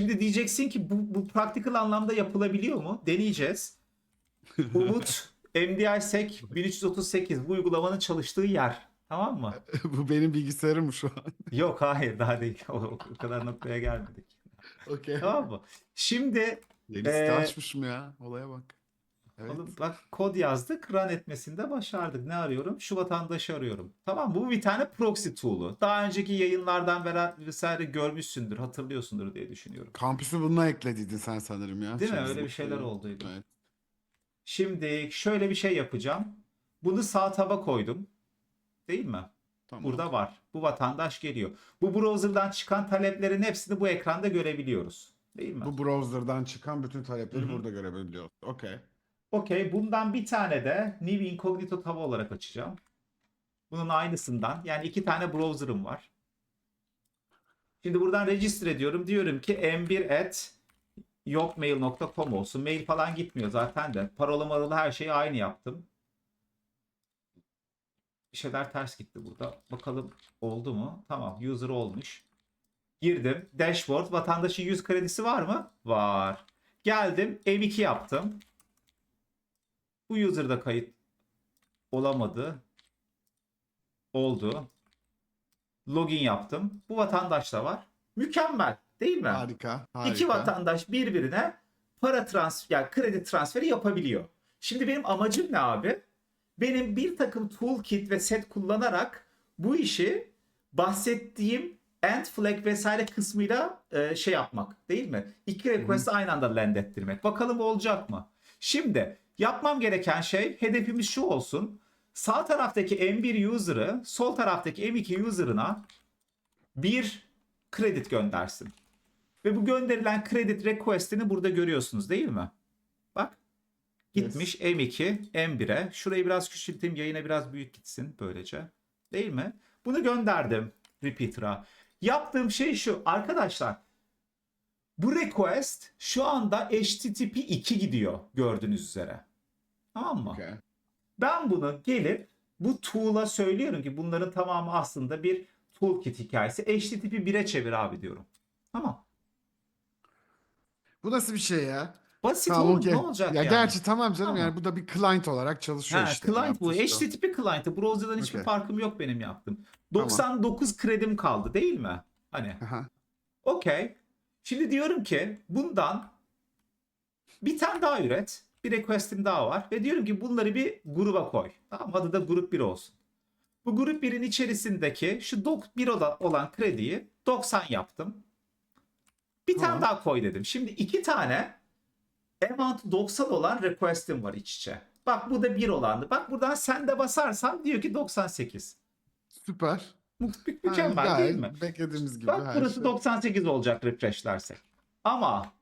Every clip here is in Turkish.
Şimdi diyeceksin ki bu, bu practical anlamda yapılabiliyor mu? Deneyeceğiz. Umut MDI-SEC 1338 bu uygulamanın çalıştığı yer. Tamam mı? Bu benim bilgisayarım şu an. Yok hayır daha değil. O, o kadar noktaya gelmedik. Okey. Tamam mı? Şimdi Yeni site açmışım ya. Olaya bak. Evet. Oğlum bak kod yazdık, run etmesinde başardık. Ne arıyorum? Şu vatandaşı arıyorum. Tamam bu bir tane proxy tool'u. Daha önceki yayınlardan vesaire görmüşsündür, hatırlıyorsundur diye düşünüyorum. Kampüsü bununla eklediydin sen sanırım ya. Değil mi? Öyle bir şeyler olduydu. Evet. Şimdi şöyle bir şey yapacağım. Bunu sağ taba koydum. Değil mi? Tamam. Burada var. Bu vatandaş geliyor. Bu browser'dan çıkan taleplerin hepsini bu ekranda görebiliyoruz. Değil mi? Bu browser'dan çıkan bütün talepleri Hı hı. burada görebiliyoruz. Okey. Okey. Bundan bir tane de New Incognito tab olarak açacağım. Bunun aynısından. Yani iki tane browser'ım var. Şimdi buradan register ediyorum. Diyorum ki m1 at yokmail.com olsun. Mail falan gitmiyor zaten de. Parola maralı her şeyi aynı yaptım. Bir şeyler ters gitti burada. Bakalım oldu mu? Tamam. User olmuş. Girdim. Dashboard. Vatandaşın 100 kredisi var mı? Var. Geldim. M2 yaptım. Bu user'da kayıt olamadı. Oldu. Login yaptım. Bu vatandaş da var. Mükemmel. Değil mi? Harika. Harika. İki vatandaş birbirine para transfer, yani kredi transferi yapabiliyor. Şimdi benim amacım ne abi? Benim bir takım toolkit ve set kullanarak bu işi bahsettiğim end flag vesaire kısmıyla e, şey yapmak değil mi? İki request'i aynı anda land ettirmek. Bakalım olacak mı? Şimdi yapmam gereken şey hedefimiz şu olsun. Sağ taraftaki M1 user'ı sol taraftaki M2 user'ına bir kredi göndersin. Ve bu gönderilen kredi request'ini burada görüyorsunuz değil mi? Bak. Gitmiş M2, M1'e. Şurayı biraz küçülteyim. Yayına biraz büyük gitsin böylece. Değil mi? Bunu gönderdim repeater'a. Yaptığım şey şu. Arkadaşlar bu request şu anda HTTP 2 gidiyor gördüğünüz üzere. Tamam mı? Okey. Ben bunu gelip bu tool'a söylüyorum ki bunların tamamı aslında bir toolkit hikayesi. HTTP 1'e çevir abi diyorum. Tamam. Bu nasıl bir şey ya? Basit Tamam oğlum okey. ne olacak ya yani? gerçi tamam canım Tamam. yani bu da bir client olarak çalışıyor Ha, işte. client bu. O. HTTP client'ı. Browser'dan hiçbir Okey. farkım yok benim yaptım. Tamam. 99 kredim kaldı değil mi? Hani okey. Şimdi diyorum ki bundan bir tane daha üret. Bir request'im daha var. Ve diyorum ki bunları bir gruba koy. Tamam adı da grup 1 olsun. Bu grup 1'in içerisindeki şu dok 1 olan krediyi 90 yaptım. Bir Tamam. tane daha koy dedim. Şimdi iki tane amount 90 olan request'im var iç içe. Bak bu da 1 olandı. Bak buradan sen de basarsan diyor ki 98. Süper. Mükemmel gayet değil mi? Beklediğimiz gibi. Bak burası şey. 98 olacak refreshlersek. Ama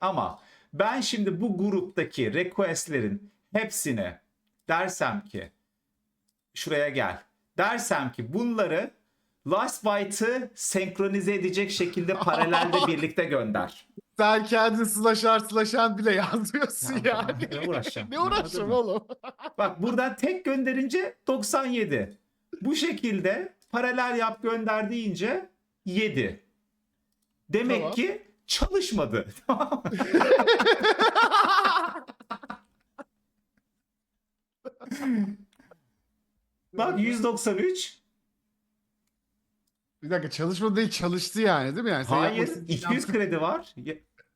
ama ben şimdi bu gruptaki requestlerin hepsine dersem ki şuraya gel. Dersem ki bunları last byte'ı senkronize edecek şekilde paralelde birlikte gönder. Sen kendin slasher slasher bile yazmıyorsun Ya, yani. ne uğraşacağım? ne uğraşacağım oğlum? Bak buradan tek gönderince 97. Bu şekilde paralel yap gönder deyince 7. Demek Tamam. ki çalışmadı. Bak 193. Bir dakika çalışmadı değil çalıştı yani değil mi? Yani sen Hayır yapmasın- 200 kredi var.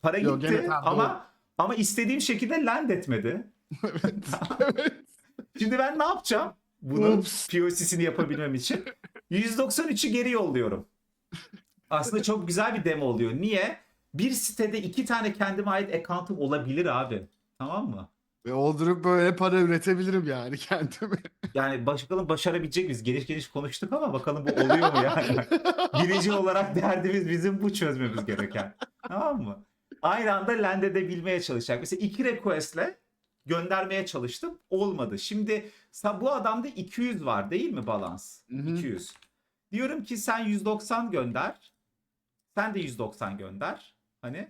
Para Yok, gitti gene tamam, ama ama istediğim şekilde land etmedi. Şimdi ben ne yapacağım? Bunun Ups. POC'sini yapabilmem için 193'ü geri yolluyorum. Aslında çok güzel bir demo oluyor. Niye? Bir sitede iki tane kendime ait account'um olabilir abi. Tamam mı? Ve oldurup böyle para üretebilirim yani kendime. Yani bakalım başarabilecek miyiz? Geniş geniş konuştuk ama bakalım bu oluyor mu yani? Birinci olarak derdimiz bizim bu çözmemiz gereken. Tamam mı? Aynı anda land edebilmeye çalışacak. Mesela iki request'le göndermeye çalıştım. Olmadı. Şimdi bu adamda 200 var değil mi balans? Hı hı. 200. Diyorum ki sen 190 gönder. Sen de 190 gönder. Hani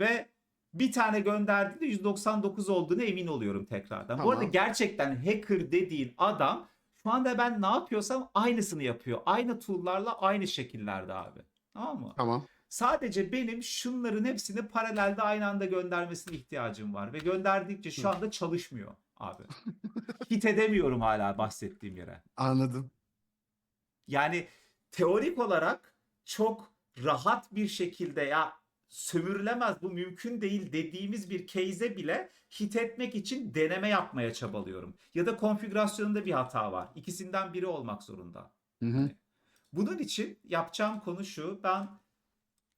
ve bir tane gönderdiğinde 199 olduğunu emin oluyorum tekrardan. Bu Tamam. arada gerçekten hacker dediğin adam şu anda ben ne yapıyorsam aynısını yapıyor. Aynı tool'larla aynı şekillerde abi. Tamam mı? Tamam. Sadece benim şunların hepsini paralelde aynı anda göndermesine ihtiyacım var. Ve gönderdikçe şu anda çalışmıyor abi. Hit edemiyorum hala bahsettiğim yere. Anladım. Yani teorik olarak çok rahat bir şekilde ya sömürülemez bu mümkün değil dediğimiz bir case'e bile hit etmek için deneme yapmaya çabalıyorum. Ya da konfigürasyonunda bir hata var. İkisinden biri olmak zorunda. Hı hı. Bunun için yapacağım konu şu. Ben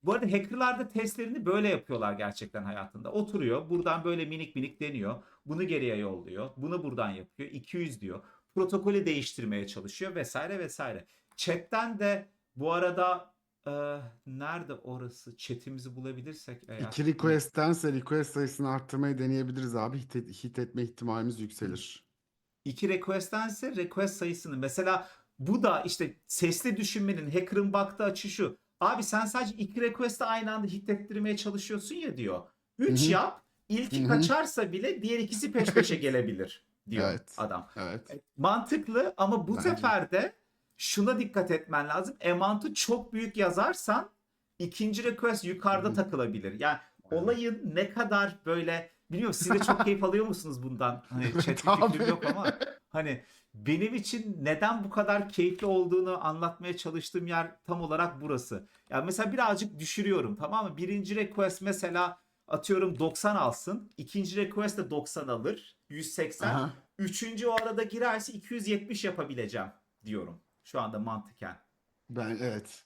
bu arada hackerlar da testlerini böyle yapıyorlar gerçekten hayatında. Oturuyor. Buradan böyle minik minik deniyor. Bunu geriye yolluyor. Bunu buradan yapıyor. 200 diyor. Protokolü değiştirmeye çalışıyor vesaire vesaire. Chat'ten de bu arada e, nerede orası? Chat'imizi bulabilirsek eğer. İki request'tense request sayısını arttırmayı deneyebiliriz abi. Hit, et- hit etme ihtimalimiz yükselir. iki request'tense request sayısını mesela bu da işte sesli düşünmenin hacker'ın baktığı açı şu. Abi sen sadece iki request'i aynı anda hitlettirmeye çalışıyorsun ya diyor. Üç Hı hı. yap. İlki Hı hı. kaçarsa bile diğer ikisi peş peşe gelebilir diyor Evet. adam. Evet. Mantıklı ama bu Bence. sefer de şuna dikkat etmen lazım. Amount'u çok büyük yazarsan ikinci request yukarıda hı. takılabilir. Yani olayın ne kadar böyle bilmiyorum siz de çok keyif alıyor musunuz bundan? Hani chat fikrim yok ama hani benim için neden bu kadar keyifli olduğunu anlatmaya çalıştığım yer tam olarak burası. Yani mesela birazcık düşürüyorum tamam mı? Birinci request mesela atıyorum 90 alsın. ikinci request de 90 alır. 180. Aha. Üçüncü o arada girerse 270 yapabileceğim diyorum şu anda mantıken. Ben evet.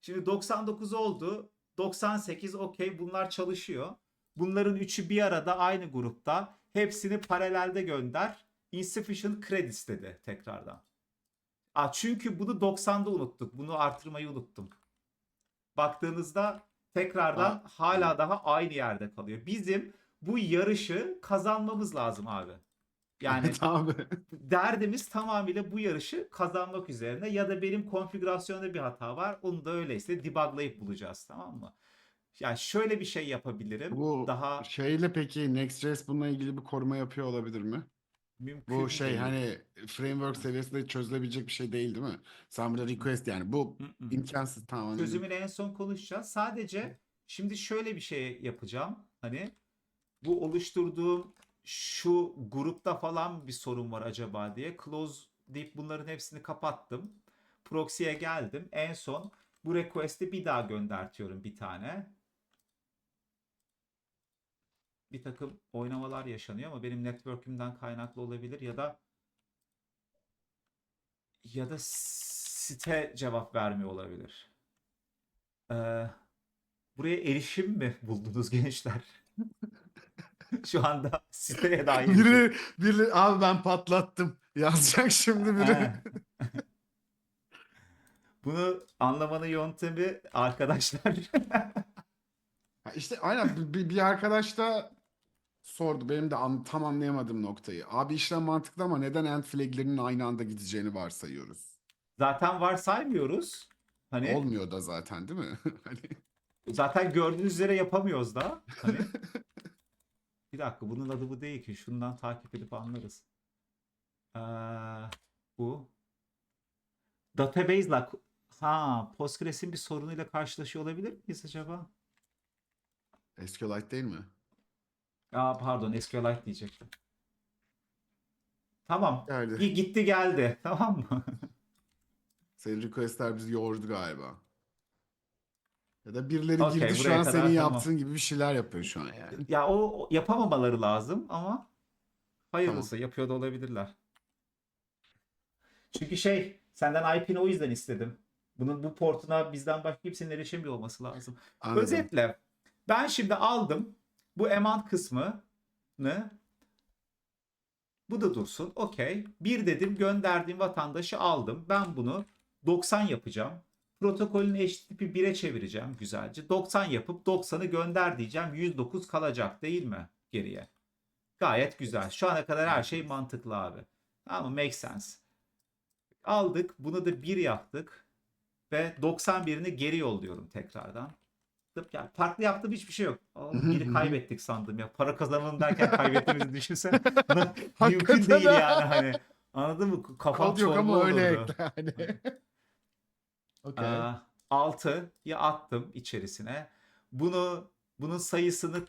Şimdi 99 oldu. 98 okey bunlar çalışıyor. Bunların üçü bir arada aynı grupta. Hepsini paralelde gönder. Insufficient credits dedi tekrardan. Aa, çünkü bunu 90'da unuttuk. Bunu artırmayı unuttum. Baktığınızda tekrardan Aa. hala daha aynı yerde kalıyor. Bizim bu yarışı kazanmamız lazım abi. Yani abi. derdimiz tamamıyla bu yarışı kazanmak üzerine ya da benim konfigürasyonda bir hata var. Onu da öyleyse debuglayıp bulacağız tamam mı? Yani şöyle bir şey yapabilirim. Bu Daha şeyle peki Next.js bununla ilgili bir koruma yapıyor olabilir mi? mümkün Bu şey değil. hani framework seviyesinde çözülebilecek bir şey değil değil mi? Sen burada request yani bu imkansız tamam. anladım. Çözümünü en son konuşacağız. Sadece şimdi şöyle bir şey yapacağım. Hani bu oluşturduğum şu grupta falan bir sorun var acaba diye. Close deyip bunların hepsini kapattım. Proxy'ye geldim. En son bu request'i bir daha göndertiyorum bir tane. Bir takım oynamalar yaşanıyor ama benim network'ümden kaynaklı olabilir ya da ya da site cevap vermiyor olabilir. Ee, buraya erişim mi buldunuz gençler? Şu anda siteye şey- Biri, biri abi ben patlattım. Yazacak şimdi biri. Bunu anlamanın yöntemi arkadaşlar. İşte aynen bir- bir, bir arkadaş da sordu. Benim de an- tam anlayamadığım noktayı. Abi işlem mantıklı ama neden end flag'lerinin aynı anda gideceğini varsayıyoruz. Zaten varsaymıyoruz. Hani Olmuyor da zaten değil mi? Hani zaten gördüğünüz üzere yapamıyoruz da. Hani bir dakika bunun adı bu değil ki. Şundan takip edip anlarız. Ee, bu database'la ha Postgres'in bir sorunuyla karşılaşıyor olabilir miyiz acaba? SQLite değil mi? Aa pardon SQLite diyecektim. Tamam. Geldi. Gi- Gitti geldi. Tamam mı? Senin requestler bizi yordu galiba. Ya da birileri Okey, girdi şu buraya an kadar senin tamam. yaptığın gibi bir şeyler yapıyor şu an yani. ya o o yapamamaları lazım ama hayırlısı yapıyor da olabilirler. Çünkü şey senden IP'ni o yüzden istedim. Bunun bu portuna bizden başka kimsenin erişemiyor olması lazım. Anladım. Özetle ben şimdi aldım bu emand kısmını bu da dursun. Okey. Bir dedim gönderdiğim vatandaşı aldım. Ben bunu 90 yapacağım. Protokolün tipi 1'e çevireceğim güzelce. 90 yapıp 90'ı gönder diyeceğim. 109 kalacak değil mi geriye? Gayet güzel. Şu ana kadar her şey mantıklı abi. Ama make sense. Aldık. Bunu da 1 yaptık. Ve 91'ini geri yolluyorum tekrardan. Ya farklı yaptığım hiçbir şey yok. Oğlum biri kaybettik sandım ya. Para kazanalım derken kaybettiğimizi düşünsene. Mümkün değil yani hani. Anladın mı? Kafam Kod yok ama öyle olurdu. Okey. Aa, 6'yı attım içerisine. Bunu bunun sayısını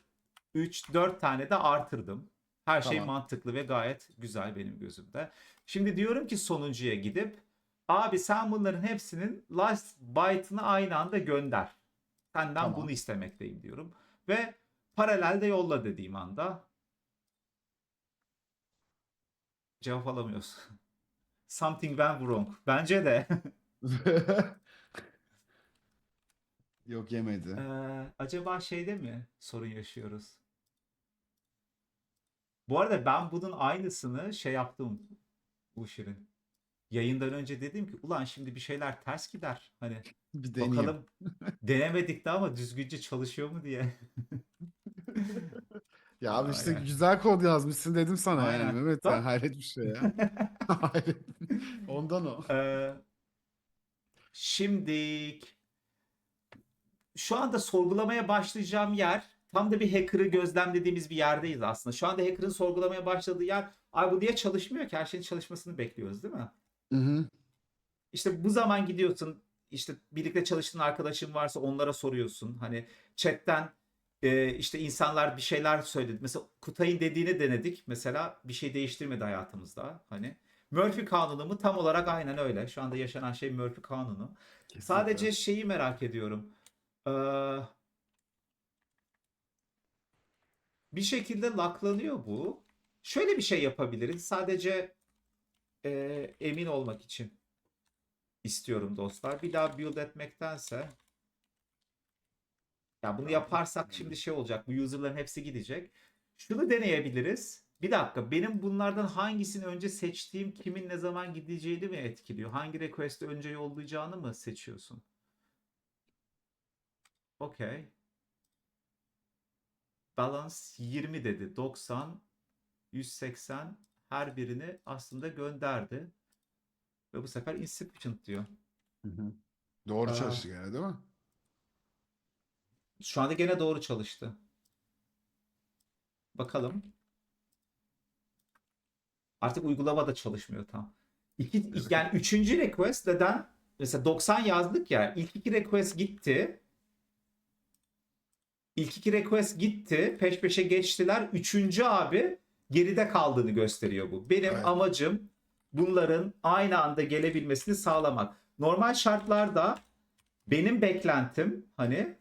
3 4 tane de artırdım. Her şey Tamam. mantıklı ve gayet güzel benim gözümde. Şimdi diyorum ki sonuncuya gidip abi sen bunların hepsinin last byte'ını aynı anda gönder. Senden Tamam. bunu istemekteyim diyorum. Ve paralelde yolla dediğim anda cevap alamıyorsun. Something went wrong. Bence de. Yok yemedi. Ee, acaba şeyde mi sorun yaşıyoruz? Bu arada ben bunun aynısını şey yaptım bu Şirin. Yayından önce dedim ki ulan şimdi bir şeyler ters gider. Hani Bir bakalım denemedik de ama düzgünce çalışıyor mu diye. Ya abi işte Aynen. güzel kod yazmışsın dedim sana yani Aynen. Mehmet. Bak. Sen hayret bir şey ya. Hayret. Ondan o. Ee, şimdik şu anda sorgulamaya başlayacağım yer tam da bir hacker'ı gözlemlediğimiz bir yerdeyiz aslında. Şu anda hacker'ın sorgulamaya başladığı yer ay bu niye çalışmıyor ki? Her şeyin çalışmasını bekliyoruz değil mi? Hı hı. İşte bu zaman gidiyorsun işte birlikte çalıştığın arkadaşın varsa onlara soruyorsun. Hani chatten e, işte insanlar bir şeyler söyledi. Mesela Kutay'ın dediğini denedik. Mesela bir şey değiştirmedi hayatımızda. Hani Murphy kanunu mu? Tam olarak aynen öyle. Şu anda yaşanan şey Murphy kanunu. Kesinlikle. Sadece şeyi merak ediyorum. Ee, bir şekilde laklanıyor bu. Şöyle bir şey yapabiliriz. Sadece e, emin olmak için istiyorum dostlar. Bir daha build etmektense ya bunu yaparsak şimdi şey olacak. Bu user'ların hepsi gidecek. Şunu deneyebiliriz. Bir dakika benim bunlardan hangisini önce seçtiğim kimin ne zaman gideceğini mi etkiliyor? Hangi request'i önce yollayacağını mı seçiyorsun? Okey. Balance 20 dedi. 90, 180 her birini aslında gönderdi. Ve bu sefer insufficient diyor. Hı hı. Doğru Aa. çalıştı gene değil mi? Şu anda gene doğru çalıştı. Bakalım. Artık uygulama da çalışmıyor tam. İki, Evet. yani üçüncü request neden? Mesela 90 yazdık ya. İlk iki request gitti. İlk iki request gitti. Peş peşe geçtiler. Üçüncü abi geride kaldığını gösteriyor bu. Benim Evet. amacım bunların aynı anda gelebilmesini sağlamak. Normal şartlarda benim beklentim hani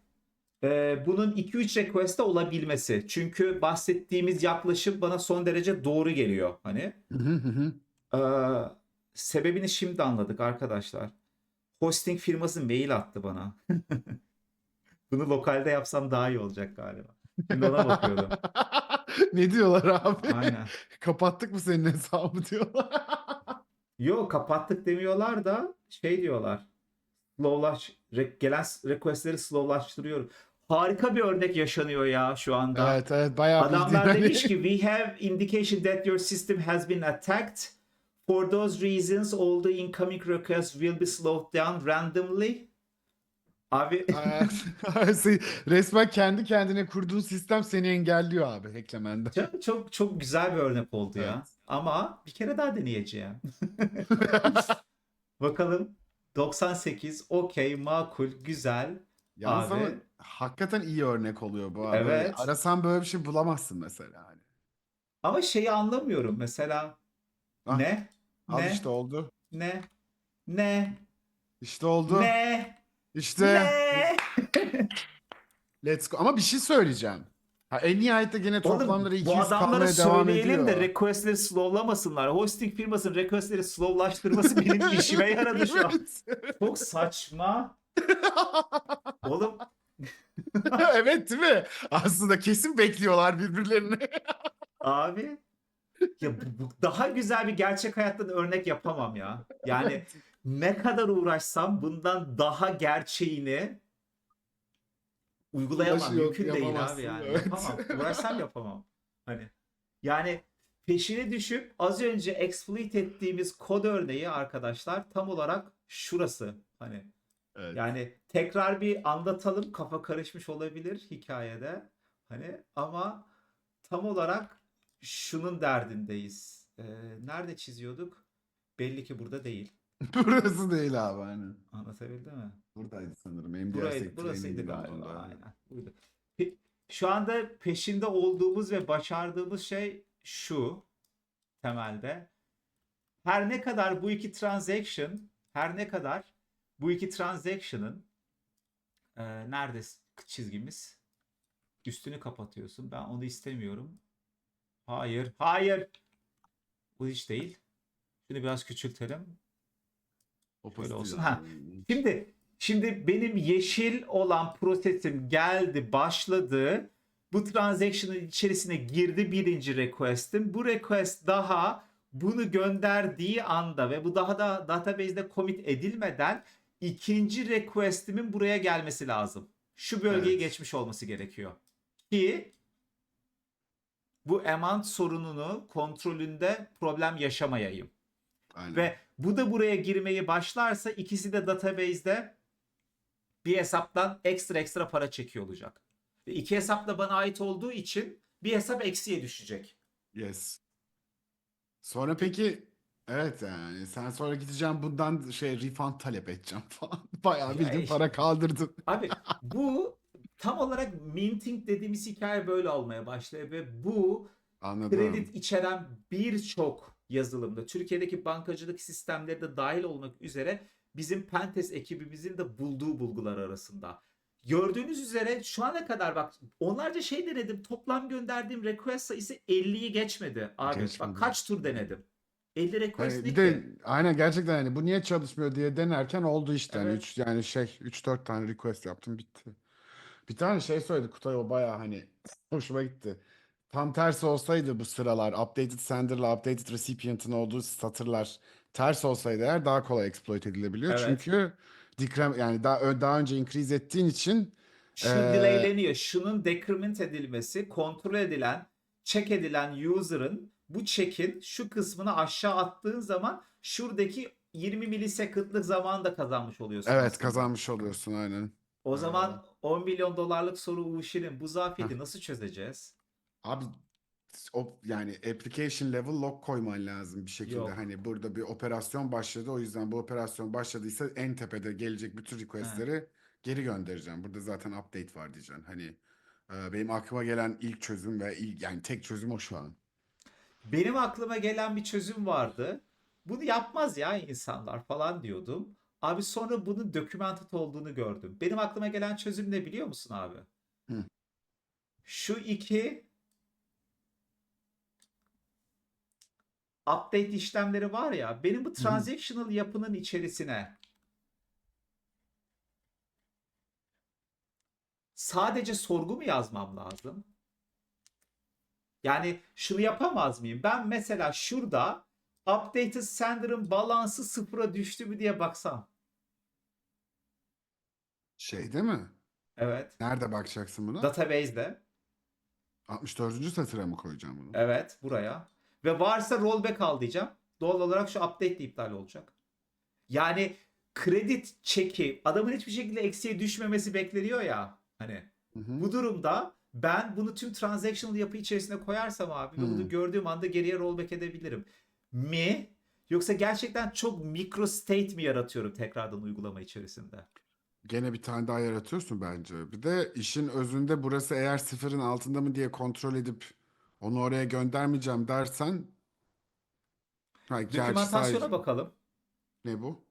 e, bunun 2-3 request'te olabilmesi. Çünkü bahsettiğimiz yaklaşım bana son derece doğru geliyor. Hani ee, sebebini şimdi anladık arkadaşlar. Hosting firması mail attı bana. Bunu lokalde yapsam daha iyi olacak galiba. Şimdi ona bakıyordum. Ne diyorlar abi? Aynen. Kapattık mı senin hesabı diyorlar. Yo kapattık demiyorlar da şey diyorlar. Slowlaş, re- gelen requestleri slowlaştırıyorum. Harika bir örnek yaşanıyor ya şu anda. evet evet bayağı Adamlar demiş ki we have indication that your system has been attacked. For those reasons all the incoming requests will be slowed down randomly. Abi. Sen- Resmen kendi kendine kurduğun sistem seni engelliyor abi hacklemende. çok, çok çok güzel bir örnek oldu ya. Evet. Ama bir kere daha deneyeceğim. Bakalım 98 okey makul güzel. Yalnız Abi. ama hakikaten iyi örnek oluyor bu abi. Evet. Arasan böyle bir şey bulamazsın mesela. Hani. Ama şeyi anlamıyorum mesela Ah, ne Al ne işte oldu. ne ne İşte oldu. ne İşte let's go. Ama bir şey söyleyeceğim. Ha, en nihayette gene Oğlum, toplamları 200 bu adamlara kalmaya devam söyleyelim de ediyor. requestleri slowlamasınlar. Hosting firmasının requestleri slowlaştırması benim işime yaradı şu an. Çok saçma. Oğlum evet değil mi? Aslında kesin bekliyorlar birbirlerini. abi ya bu, bu- daha güzel bir gerçek hayattan örnek yapamam ya. Yani ne kadar uğraşsam bundan daha gerçeğini uygulayamam. Ulaşı yok, Mümkün değil abi yani. evet. Yapamam. Uğraşsam yapamam. Hani yani peşine düşüp az önce exploit ettiğimiz kod örneği arkadaşlar tam olarak şurası. Hani Evet. yani tekrar bir anlatalım. Kafa karışmış olabilir hikayede. Hani ama tam olarak şunun derdindeyiz. Ee, nerede çiziyorduk? Belli ki burada değil. Burası değil abi aynen. Anlatabildim mi? Buradaydı sanırım. MDR Buraydı, sektörü burasıydı galiba. ondan. Aynen. Buydu. Pe- Şu anda peşinde olduğumuz ve başardığımız şey şu temelde. Her ne kadar bu iki transaction, her ne kadar bu iki transaction'ın e, nerede çizgimiz? Üstünü kapatıyorsun. Ben onu istemiyorum. Hayır, hayır. Bu hiç değil. Şunu biraz küçültelim. Opacity olsun. yani. Ha. Şimdi şimdi benim yeşil olan prosesim geldi, başladı. Bu transaction'ın içerisine girdi birinci request'im. Bu request daha bunu gönderdiği anda ve bu daha da database'de commit edilmeden ikinci request'imin buraya gelmesi lazım. Şu bölgeyi Evet. geçmiş olması gerekiyor. Ki bu amount sorununu kontrolünde problem yaşamayayım. Aynen. Ve bu da buraya girmeyi başlarsa ikisi de database'de bir hesaptan ekstra ekstra para çekiyor olacak. Ve iki hesap da bana ait olduğu için bir hesap eksiye düşecek. Yes. Sonra peki evet yani sen sonra gideceğim bundan şey refund talep edeceğim falan. Bayağı Ya bildiğin işte- para kaldırdın. Abi bu tam olarak minting dediğimiz hikaye böyle olmaya başlıyor ve bu Anladım. kredi içeren birçok yazılımda Türkiye'deki bankacılık sistemleri de dahil olmak üzere bizim Pentes ekibimizin de bulduğu bulgular arasında. Gördüğünüz üzere şu ana kadar bak onlarca şey denedim. Toplam gönderdiğim request sayısı 50'yi geçmedi. Abi Geçmedi. bak kaç tur denedim. 50 request Hani ne bir ki? de aynen gerçekten yani bu niye çalışmıyor diye denerken oldu işte. Hani Evet. üç, yani şey 3-4 tane request yaptım bitti. Bir tane şey söyledi Kutay o baya hani hoşuma gitti. Tam tersi olsaydı bu sıralar updated sender'la updated recipient'ın olduğu satırlar ters olsaydı eğer daha kolay exploit edilebiliyor. Evet. Çünkü decrement yani daha daha önce increase ettiğin için Şu Ee, delayleniyor. Şunun decrement edilmesi, kontrol edilen, check edilen user'ın bu check'in şu kısmını aşağı attığın zaman şuradaki 20 milisecond'lık zamanı da kazanmış oluyorsun. evet aslında. kazanmış oluyorsun aynen. O zaman 10 milyon dolarlık soru bu işinin bu zafiyeti nasıl çözeceğiz? Abi o yani application level lock koyman lazım bir şekilde. Yok. Hani burada bir operasyon başladı. O yüzden bu operasyon başladıysa en tepede gelecek bütün requestleri geri göndereceğim. Burada zaten update var diyeceksin. Hani e, benim aklıma gelen ilk çözüm ve ilk yani tek çözüm o şu an. Benim aklıma gelen bir çözüm vardı. Bunu yapmaz ya insanlar falan diyordum. Abi sonra bunun documented olduğunu gördüm. Benim aklıma gelen çözüm ne biliyor musun abi? Hı. Şu iki update işlemleri var ya benim bu transactional yapının içerisine sadece sorgu mu yazmam lazım? Yani şunu yapamaz mıyım? Ben mesela şurada updated sender'ın balansı sıfıra düştü mü diye baksam. Şey değil mi? Evet. Nerede bakacaksın buna? Database'de. 64. satıra mı koyacağım bunu? Evet buraya. Ve varsa rollback al diyeceğim. Doğal olarak şu update de iptal olacak. Yani kredi çeki adamın hiçbir şekilde eksiye düşmemesi bekleniyor ya. Hani Hı hı. bu durumda ben bunu tüm transactional yapı içerisine koyarsam abi ve bunu gördüğüm anda geriye rollback edebilirim. Mi? Yoksa gerçekten çok micro state mi yaratıyorum tekrardan uygulama içerisinde? Gene bir tane daha yaratıyorsun bence. Bir de işin özünde burası eğer sıfırın altında mı diye kontrol edip onu oraya göndermeyeceğim dersen ha, gerçi Dokümantasyona sadece- bakalım. Ne bu?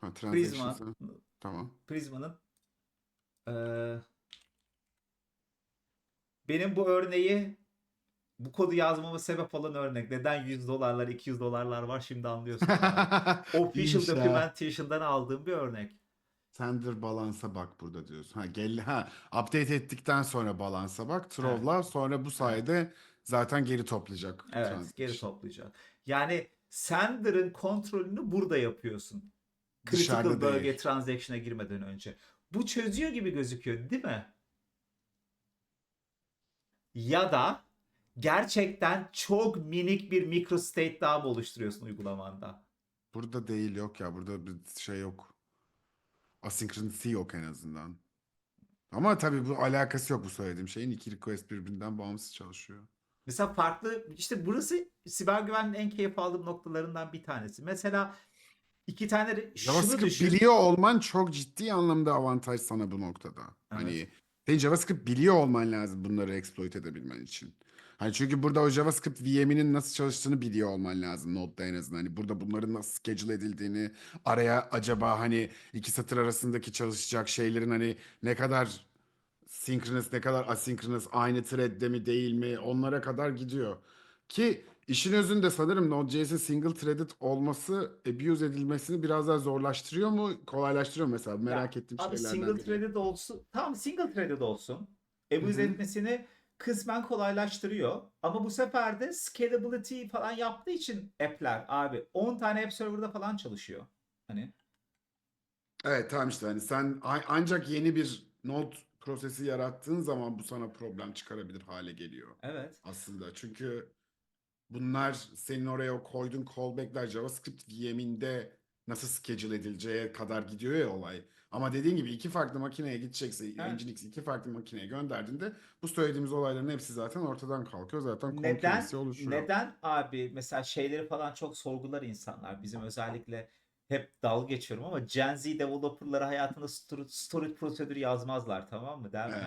Ha, Prisma. Tamam. Prisma'nın eee, benim bu örneği bu kodu yazmama sebep olan örnek. Neden 100 dolarlar 200 dolarlar var şimdi anlıyorsun. Official İyiymiş. Documentation'dan aldığım bir örnek. Sender balansa bak burada diyorsun. Ha gel ha update ettikten sonra balansa bak. Troll'la sonra bu sayede zaten geri toplayacak. Evet transaction. geri toplayacak. Yani sender'ın kontrolünü burada yapıyorsun. Critical Dışarıda bölge değil. transaction'a girmeden önce. Bu çözüyor gibi gözüküyor değil mi? Ya da gerçekten çok minik bir microstate daha mı oluşturuyorsun uygulamanda? Burada değil yok ya. Burada bir şey yok. Asynchronity yok en azından. Ama tabii bu alakası yok bu söylediğim şeyin. İki request birbirinden bağımsız çalışıyor. Mesela farklı işte burası siber güvenliğin en keyif aldığım noktalarından bir tanesi. Mesela iki tane re- şunu JavaScript düşün. biliyor olman çok ciddi anlamda avantaj sana bu noktada. Hani senin JavaScript biliyor olman lazım bunları exploit edebilmen için. Hani çünkü burada o JavaScript VM'inin nasıl çalıştığını biliyor olman lazım Node'da en azından. Hani burada bunların nasıl schedule edildiğini, araya acaba hani iki satır arasındaki çalışacak şeylerin hani ne kadar synchronous, ne kadar asynchronous, aynı thread'de mi değil mi onlara kadar gidiyor. Ki işin özünde sanırım Node.js'in single threaded olması abuse edilmesini biraz daha zorlaştırıyor mu, kolaylaştırıyor mu mesela? Merak Ya, ettiğim Abi şeylerden single biri. threaded olsun. Tamam single threaded olsun. Abuse Hı hı. etmesini kısmen kolaylaştırıyor. Ama bu sefer de scalability falan yaptığı için app'ler abi 10 tane app server'da falan çalışıyor. Hani Evet tamam işte hani sen ancak yeni bir Node prosesi yarattığın zaman bu sana problem çıkarabilir hale geliyor evet. aslında. Çünkü bunlar senin oraya o koyduğun callback'ler JavaScript VM'inde nasıl schedule edileceği kadar gidiyor ya olay. Ama dediğin gibi iki farklı makineye gidecekse Nginx iki farklı makineye gönderdiğinde bu söylediğimiz olayların hepsi zaten ortadan kalkıyor. Zaten concurrency oluşuyor. neden abi mesela şeyleri falan çok sorgular insanlar. Bizim özellikle hep dalga geçiyorum ama Gen Z developerları hayatında storage prosedürü yazmazlar tamam mı derler.